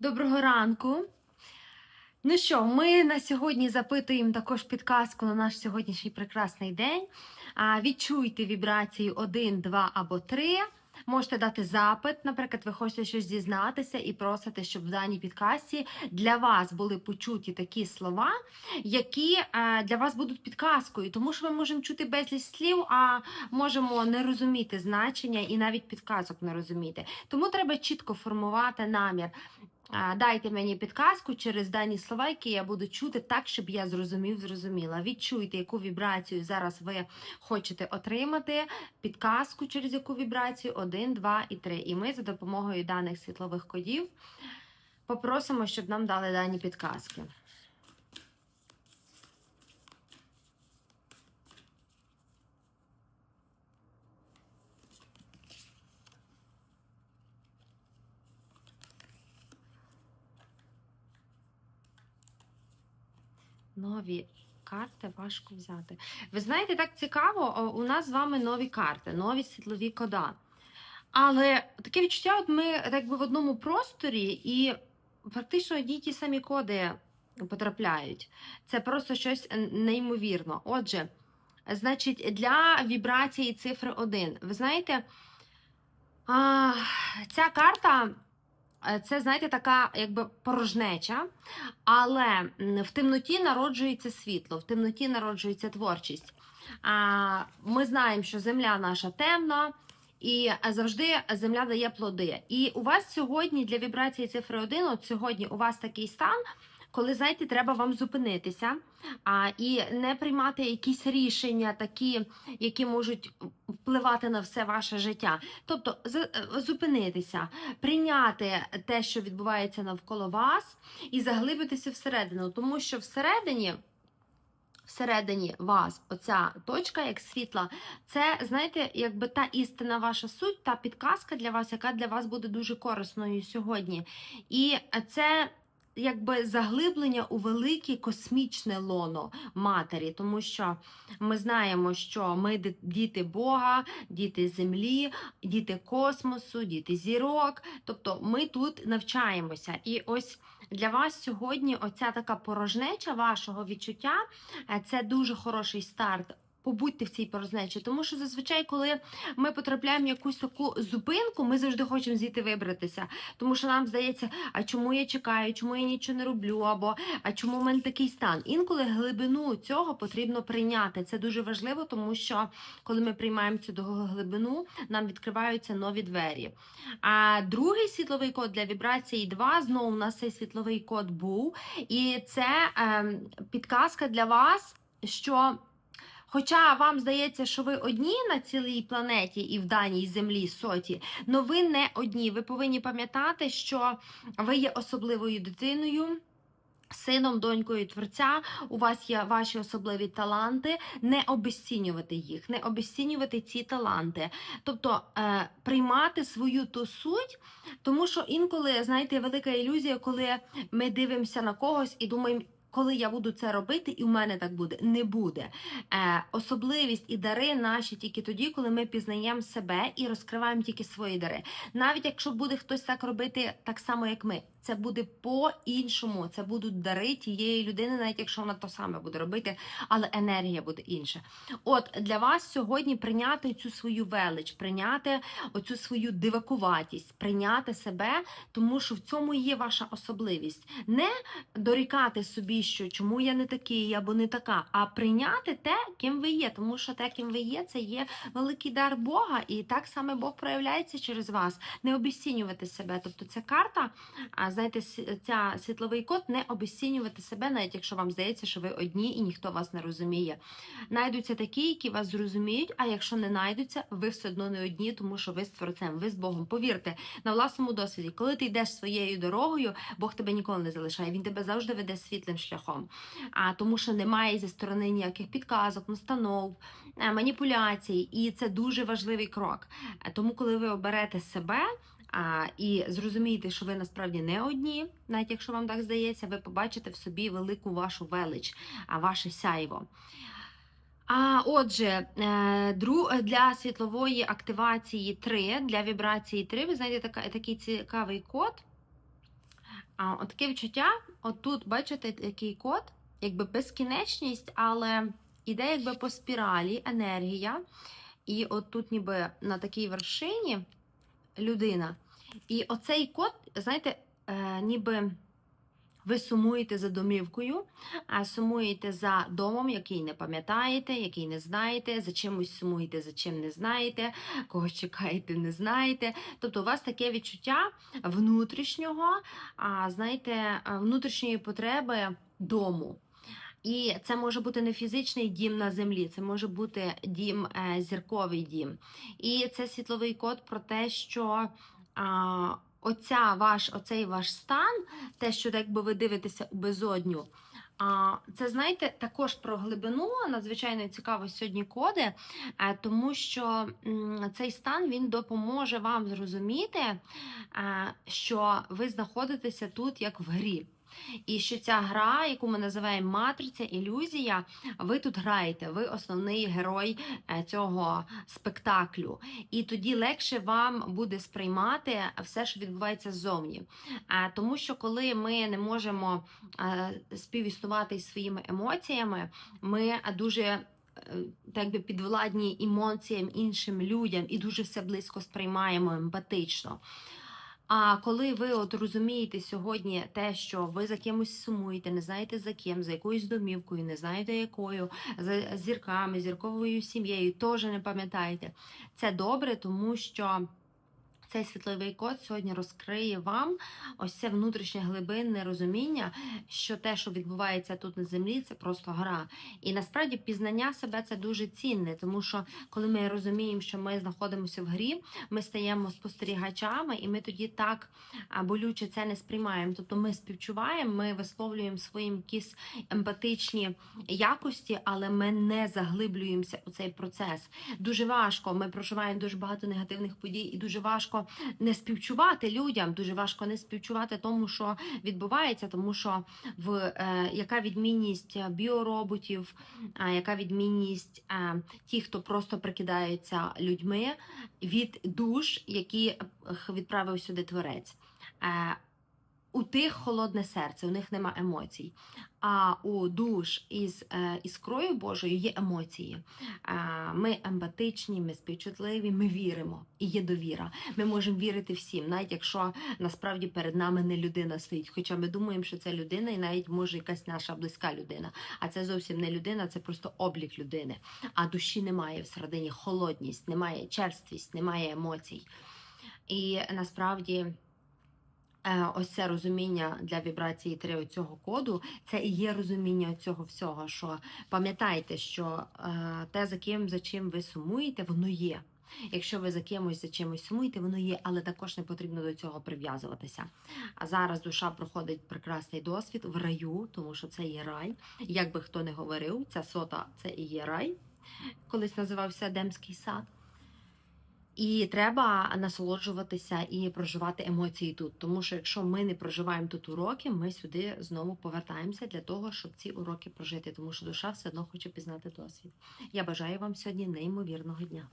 Доброго ранку. Ну що, ми на сьогодні запитуємо також підказку на наш сьогоднішній прекрасний день. Відчуйте вібрації 1, 2 або 3. Можете дати запит, наприклад, ви хочете щось дізнатися і просите, щоб в даній підказці для вас були почуті такі слова, які е, для вас будуть підказкою, тому що ми можемо чути безліч слів, а можемо не розуміти значення і навіть підказок не розуміти. Тому треба чітко формувати намір. Дайте мені підказку через дані слова, які я буду чути так, щоб я зрозумів, зрозуміла. Відчуйте, яку вібрацію зараз ви хочете отримати. Підказку через яку вібрацію 1, 2 і 3. І ми за допомогою даних світлових кодів попросимо, щоб нам дали дані підказки. Нові карти важко взяти. Ви знаєте, так цікаво, у нас з вами нові карти, нові світлові кода. Але таке відчуття, от ми так в одному просторі, і фактично одні ті самі коди потрапляють. Це просто щось неймовірно. Отже, значить, для вібрації цифри 1. Ви знаєте, ця карта. Е, Це, знаєте, така якби порожнеча, але в темноті народжується світло, в темноті народжується творчість. Ми знаємо, що земля наша темна, і завжди земля дає плоди. І у вас сьогодні для вібрації цифри 1, от сьогодні у вас такий стан, коли, знаєте, треба вам зупинитися а, і не приймати якісь рішення, такі, які можуть впливати на все ваше життя. Тобто е, зупинитися, прийняти те, що відбувається навколо вас, і заглибитися всередину, тому що всередині. Всередині вас оця точка, як світла, це, знаєте, якби та істина ваша суть, та підказка для вас, яка для вас буде дуже корисною сьогодні. І це якби заглиблення у велике космічне лоно матері, тому що ми знаємо, що ми діти Бога, діти землі, діти космосу, діти зірок. Тобто ми тут навчаємося. І ось для вас сьогодні оця така порожнеча вашого відчуття е, це дуже хороший старт. Побудьте в цій порожнечі, тому що зазвичай, коли ми потрапляємо в якусь таку зупинку, ми завжди хочемо звідти вибратися. Тому що нам здається, а чому я чекаю, чому я нічого не роблю, або а чому в мене такий стан? Інколи глибину цього потрібно прийняти. Це дуже важливо, тому що коли ми приймаємо цю глибину, нам відкриваються нові двері. А другий світловий код для вібрації 2, знову у нас цей світловий код був. І це ем, підказка для вас, що. Хоча вам здається, що ви одні на цілій планеті і в даній землі соті, але ви не одні. Ви повинні пам'ятати, що ви є особливою дитиною. Сином, донькою творця, у вас є ваші особливі таланти, не обесцінювати їх, не обесцінювати ці таланти, тобто е, приймати свою ту суть, тому що інколи, знаєте, велика ілюзія, коли ми дивимося на когось і думаємо, коли я буду це робити, і в мене так буде, не буде. Е, особливість і дари наші тільки тоді, коли ми пізнаємо себе і розкриваємо тільки свої дари. Навіть якщо буде хтось так робити так само, як ми, це буде по-іншому. Це будуть дари тієї людини, навіть якщо вона то саме буде робити, але енергія буде інша. От для вас сьогодні прийняти цю свою велич, прийняти оцю свою дивакуватість, прийняти себе, тому що в цьому є ваша особливість. Не дорікати собі, що чому я не такий або не така, а прийняти те, ким ви є, тому що те, ким ви є, це є великий дар Бога, і так саме Бог проявляється через вас. Не обесцінювати себе. Тобто ця карта, знаєте, ця світловий код не обесцінювати себе, навіть якщо вам здається, що ви одні і ніхто вас не розуміє. Найдуться такі, які вас зрозуміють, а якщо не найдуться, ви все одно не одні, тому що ви з творцем, ви з Богом. Повірте, на власному досвіді, коли ти йдеш своєю дорогою, Бог тебе ніколи не залишає. Він тебе завжди веде світлим шляхом. А тому, що немає зі сторони ніяких підказок, настанов, е, маніпуляцій, і це дуже важливий крок. Е, Тому, коли ви оберете себе. А, і зрозумієте, що ви насправді не одні, навіть якщо вам так здається, ви побачите в собі велику вашу велич, а ваше сяйво. А отже, е, для світлової активації 3, для вібрації 3, ви знаєте такий цікавий код. А от таке відчуття, отут, бачите, який код, якби безкінечність, але іде якби по спіралі енергія. І от тут ніби на такій вершині людина. І оцей код, знаєте, е, ніби ви сумуєте за домівкою, а сумуєте за домом, який не пам'ятаєте, який не знаєте, за чимось сумуєте, за чим не знаєте, когось чекаєте, не знаєте. Тобто у вас таке відчуття внутрішнього, а, знаєте, внутрішньої потреби дому. І це може бути не фізичний дім на землі, це може бути дім, е, зірковий дім. І це світловий код про те, що оця ваш, оцей ваш стан, те, що якби ви дивитеся у безодню. А, Це знаєте також про глибину. Надзвичайно цікаво сьогодні коди, е, тому що цей стан він допоможе вам зрозуміти, е, що ви знаходитеся тут як в грі. І що ця гра, яку ми називаємо матриця, ілюзія, ви тут граєте, ви основний герой е, цього спектаклю. І тоді легше вам буде сприймати все, що відбувається ззовні. Е, Тому що коли ми не можемо е, співіснувати із своїми емоціями, ми дуже. Так би підвладні емоціям іншим людям і дуже все близько сприймаємо емпатично. А коли ви от розумієте сьогодні те, що ви за кимось сумуєте, не знаєте за ким, за якоюсь домівкою, не знаєте якою, за зірками, зірковою сім'єю, теж не пам'ятаєте. Це добре, тому що. Цей світловий код сьогодні розкриє вам ось це внутрішнє глибинне розуміння, що те, що відбувається тут на землі, це просто гра. І насправді пізнання себе це дуже цінне, тому що коли ми розуміємо, що ми знаходимося в грі, ми стаємо спостерігачами, і ми тоді так болюче це не сприймаємо. Тобто ми співчуваємо, ми висловлюємо свої якісь емпатичні якості, але ми не заглиблюємося у цей процес. Дуже важко. Ми проживаємо дуже багато негативних подій, і дуже важко не співчувати людям. Дуже важко не співчувати тому, що відбувається, тому що в е, яка відмінність біороботів, а яка відмінність е, тих, хто просто прикидаються людьми від душ, які е, відправив сюди творець. Е, у тих холодне серце, у них нема емоцій. А у душ із е, іскрою Божою є емоції. Е, ми емпатичні, ми співчутливі, ми віримо і є довіра. Ми можемо вірити всім, навіть якщо насправді перед нами не людина стоїть. Хоча ми думаємо, що це людина, і навіть може якась наша близька людина. А це зовсім не людина, це просто облік людини. А душі немає всередині холодність, немає черствість, немає емоцій. І насправді. Е, Ось це розуміння для вібрації 3 цього коду, це і є розуміння цього всього. Що пам'ятайте, що е, те, за ким за чим ви сумуєте, воно є. Якщо ви за кимось за чимось сумуєте, воно є, але також не потрібно до цього прив'язуватися. А зараз душа проходить прекрасний досвід в раю, тому що це є рай. Як би хто не говорив, ця сота це і є рай, колись називався Едемський сад. І треба насолоджуватися і проживати емоції тут. Тому що якщо ми не проживаємо тут уроки, ми сюди знову повертаємося для того, щоб ці уроки прожити, тому що душа все одно хоче пізнати досвід. Я бажаю вам сьогодні неймовірного дня.